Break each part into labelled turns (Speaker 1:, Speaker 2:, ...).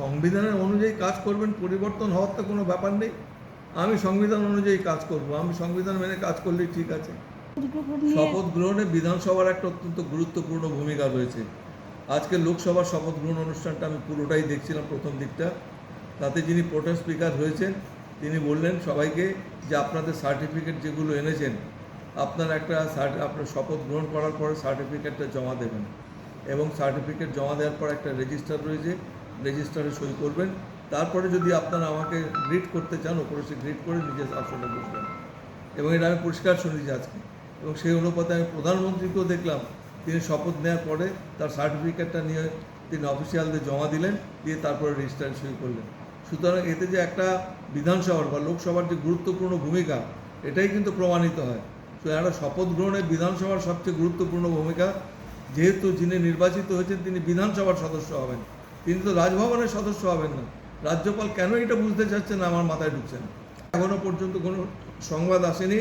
Speaker 1: সংবিধানের অনুযায়ী কাজ করবেন, পরিবর্তন হওয়ার তো কোনো ব্যাপার নেই। আমি সংবিধান অনুযায়ী কাজ করব, আমি সংবিধান মেনে কাজ করলেই ঠিক আছে। শপথ গ্রহণে বিধানসভার একটা অত্যন্ত গুরুত্বপূর্ণ ভূমিকা রয়েছে। আজকে লোকসভার শপথ গ্রহণ অনুষ্ঠানটা আমি পুরোটাই দেখছিলাম প্রথম দিকটা। তাতে যিনি প্রোটেম স্পিকার হয়েছেন, তিনি বললেন সবাইকে যে আপনাদের সার্টিফিকেট যেগুলো এনেছেন, আপনার একটা আপনার শপথ গ্রহণ করার পরে সার্টিফিকেটটা জমা দেবেন। এবং সার্টিফিকেট জমা দেওয়ার পর একটা রেজিস্টার রয়েছে রেজিস্টারে সই করবেন। তারপরে যদি আপনারা আমাকে গ্রিট করতে চান ওপরে সে গ্রিট করে নিজের আসনে বসবেন। এবং এটা আমি পরিষ্কার শুনেছি আজকে। এবং সেই অনুপাতে আমি প্রধানমন্ত্রীকেও দেখলাম, তিনি শপথ নেওয়ার পরে তার সার্টিফিকেটটা নিয়ে তিনি অফিসিয়ালদের জমা দিলেন, দিয়ে তারপরে রেজিস্টার সই করলেন। সুতরাং এতে যে একটা বিধানসভার বা লোকসভার যে গুরুত্বপূর্ণ ভূমিকা, এটাই কিন্তু প্রমাণিত হয়। তো একটা শপথ গ্রহণে বিধানসভার সবচেয়ে গুরুত্বপূর্ণ ভূমিকা, যেহেতু যিনি নির্বাচিত হয়েছেন, তিনি বিধানসভার সদস্য হবেন। তিনি তো রাজভবনের সদস্য হবেন না। রাজ্যপাল কেন এটা বুঝতে চাচ্ছেন আমার মাথায় ঢুকছে না। এখনও পর্যন্ত কোনো সংবাদ আসেনি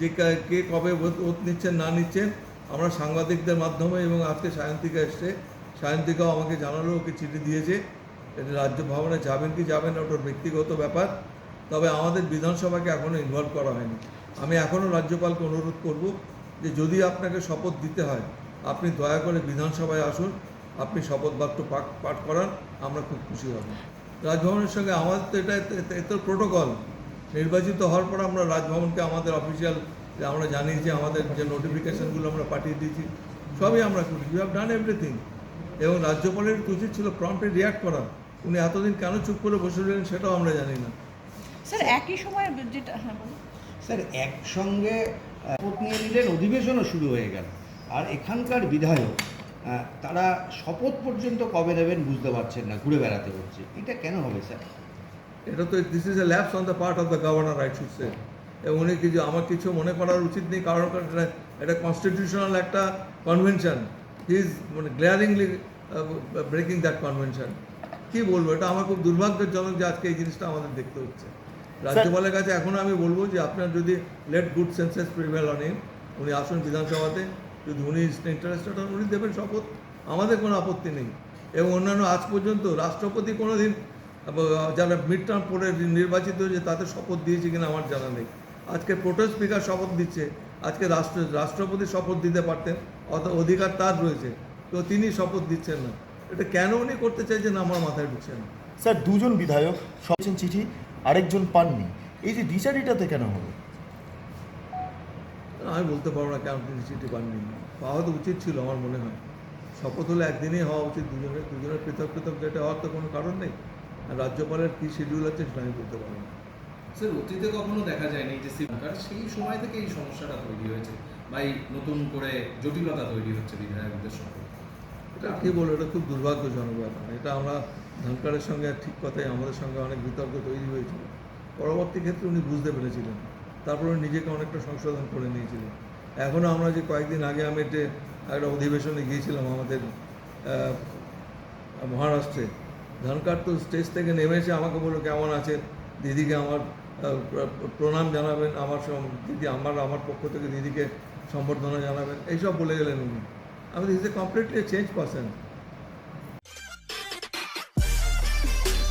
Speaker 1: যে কে কবে ওত নিচ্ছেন, না নিচ্ছেন। আমরা সাংবাদিকদের মাধ্যমে এবং আজকে সায়ন্তিকা এসছে। সায়ন্তিকাও আমাকে জানালো, ওকে চিঠি দিয়েছে। এটা রাজ্য ভবনে যাবেন কি যাবেন না, ওটার ব্যক্তিগত ব্যাপার। তবে আমাদের বিধানসভাকে এখনও ইনভলভ করা হয়নি। আমি এখনও রাজ্যপালকে অনুরোধ করব যে যদি আপনাকে শপথ দিতে হয়, আপনি দয়া করে বিধানসভায় আসুন। আপনি শপথ বাক্য পাঠ পাঠ করান আমরা খুব খুশি হব। রাজভবনের সঙ্গে আমাদের তো এটা এ- এ প্রোটোকল নির্বাচিত হওয়ার পর আমরা রাজভবনকে আমাদের অফিসিয়াল আমরা জানি যে আমাদের যে নোটিফিকেশনগুলো আমরা পাঠিয়ে দিয়েছি সবই আমরা করি ইউ হ্যাভ ডান এভরিথিং এবং রাজ্যপালের উচিত ছিল প্রম্পটে রিয়াক্ট করা। উনি এতদিন কেন চুপ করে বসে রইলেন সেটাও আমরা জানি না।
Speaker 2: স্যার একই সময় যেটা হ্যাঁ
Speaker 3: স্যার একসঙ্গে নিয়ে নিলেন অধিবেশনও শুরু হয়ে গেল। আর এখানকার বিধায়ক তারা শপথ পর্যন্ত কবে নেবেন বুঝতে পারছেন না ঘুরে বেড়াতে হচ্ছে এটা কেন হবে স্যার?
Speaker 1: এটা তো this is a lapse on the part of the governor right should say এবং উনি কিছু আমার কিছু মনে করার উচিত নেই কারণ এটা এটা কনস্টিটিউশনাল একটা কনভেনশন হি ইজ মানে গ্লেয়ারিংলি ব্রেকিং দ্যাট কনভেনশন কি বলব এটা আমার খুব দুর্ভাগ্যজনক যে আজকে এই জিনিসটা আমাদের দেখতে হচ্ছে। রাজ্যপালের কাছে এখন আমি বলব যে আপনার যদি let good senses prevail on উনি আসুন বিধানসভাতে। যদি উনি ইন্টারেস্টেড হন উনি দেবেন শপথ, আমাদের কোনো আপত্তি নেই। এবং অন্যান্য আজ পর্যন্ত রাষ্ট্রপতি কোনো দিন যারা মিড টার্ম পরে নির্বাচিত হয়েছে তাদের শপথ দিয়েছে কিনা আমার জানা নেই। আজকে প্রোটেম স্পিকার শপথ দিচ্ছে, আজকে রাষ্ট্র, রাষ্ট্রপতি শপথ দিতে পারতেন, অত অধিকার তার রয়েছে, তো তিনি শপথ দিচ্ছেন না। এটা কেন উনি করতে চাইছেন আমার মাথায় ঢুকছে না।
Speaker 4: স্যার, দুজন বিধায়ক সবছেন চিঠি, আরেকজন পাননি। এই যে দ্বিচারিটাতে কেন হলো?
Speaker 1: আমি বলতে পারব না কেন তিনি চিঠি পাননি। পাওয়া তো উচিত ছিল আমার মনে হয়। শপথ হলে একদিনই হওয়া উচিত দুজনের দুজনের পৃথক পৃথক ডেটে হওয়ার তো কোনো কারণ নেই। আর রাজ্যপালের কী শিডিউল আছে সেটা আমি বলতে পারব না।
Speaker 5: স্যার অতীতে কখনো দেখা যায়নি যে শ্রীলঙ্কার সেই সময় থেকে এই সমস্যাটা তৈরি হয়েছে বা এই নতুন করে জটিলতা তৈরি হচ্ছে বিধায়কদের সঙ্গে।
Speaker 1: এটা কী বলব এটা খুব দুর্ভাগ্যজনক ব্যাপার। এটা আমরা ধনকারের সঙ্গে ঠিক কথাই আমাদের সঙ্গে অনেক বিতর্ক তৈরি হয়েছিল। পরবর্তী ক্ষেত্রে উনি বুঝতে পেরেছিলেন। তারপর নিজেকে অনেকটা সংশোধন করে নিয়েছিলেন। এখনও আমরা যে কয়েকদিন আগে আমি একটা একটা অধিবেশনে গিয়েছিলাম আমাদের মহারাষ্ট্রে, ধনকার তো স্টেজ থেকে নেমে এসে আমাকে বলল, কেমন আছেন দিদিকে আমার প্রণাম জানাবেন, আমার দিদি আমার আমার পক্ষ থেকে দিদিকে সম্বর্ধনা জানাবেন। এইসব বলে গেলেন উনি। আমি এ কমপ্লিটলি চেঞ্জ পার্সন